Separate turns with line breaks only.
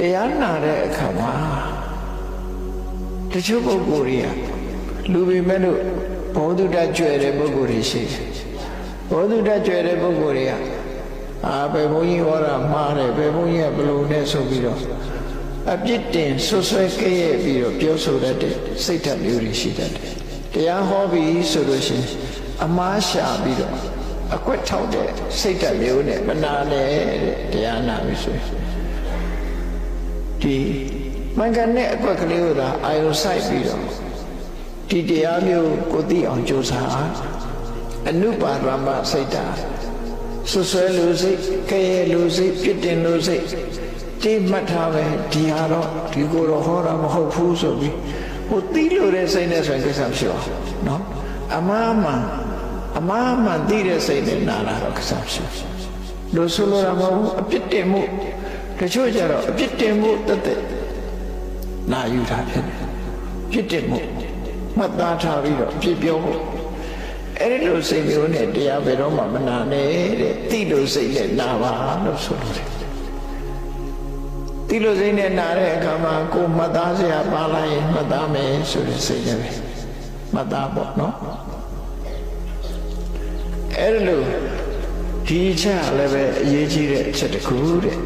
တရားနာတဲ့အခါမှာတချို့ပုဂ္ဂိုလ်တွေကလူပေမဲ့လို့ဘောဓုတကြွယ်တဲ့ပုဂ္ဂိုလ်တွေရှိတယ်ဘောဓုတကြွယ်တဲ့ပုဂ္ဂိုလ်တွေကအာဘယ်ဘုန်းကြီးဟောတာမှားတယ်ဘယ်ဘုန်းကြီးကဘယ်လိုနဲ့ဆိုပြီးတော့အပြစ်တင်ဆွဆွဲကဲ့ရဲ့ပြီးတော့ပြောဆိုတတ်တဲ့စိတ်ဓာတ်မျိုးတွေရှိတတ်တယ်တရားဟောပြီးဆိုလို့ရှိရင်အမားရှာပြီးတော့အကွက်ထောက်တဲ့စိတ်ဓာတ်မျိုးနဲ့မနာနဲ့တဲ့တရားနာပြီဆိုရင် ဒီမင်္ဂန်နဲ့အကွက်ကလေးကိုသာအာယုဆိုင်ပြီးတော့ဒီတရားမျိုးကိုသိအောင်ကြိုးစားအနုပါရမစိတ်တာဆွဆွဲလူစိတ်ကဲလူစိတ်ပြစ်တင်လူစိတ်တိမှတ်ထားပဲဒီဟာတော့ဒီကိုတော့ဟောတာမဟုတ်ဘူးဆိုပြီးဟိုတီးလို့တဲ့စိတ်နဲ့ဆိုရင်ကိစ္စမရှိပါဘူးနော်အမားမှအမားမှတီးတဲ့စိတ်နဲ့နာလာတော့ကိစ္စမရှိဘူးလို့ဆိုလိုတာမဟုတ်အပြစ်တင်မှု တချို့ကြတော့အပြစ်တင်မှုတက်တက်နာယူတာဖြစ်တယ်ပြစ်တင်မှုမှတ်သားထားပြီးတော့အပြစ်ပြောဖို့အဲ့ဒီလိုစိတ်မျိုးနဲ့တရားဘယ်တော့မှမနာနဲ့တဲ့တိလို့စိတ်နဲ့နာပါလို့ဆိုလို့တယ်တိလို့စိတ်နဲ့နာတဲ့အခါမှာကိုယ်မှတ်သားစရာပါလာရင်မှတ်သားမယ်ဆိုတဲ့စိတ်နဲ့ပဲမှတ်သားပေါ့နော်အဲ့ဒီလိုဒီအချက်လည်းပဲအရေးကြီးတဲ့အချက်တစ်ခုတဲ့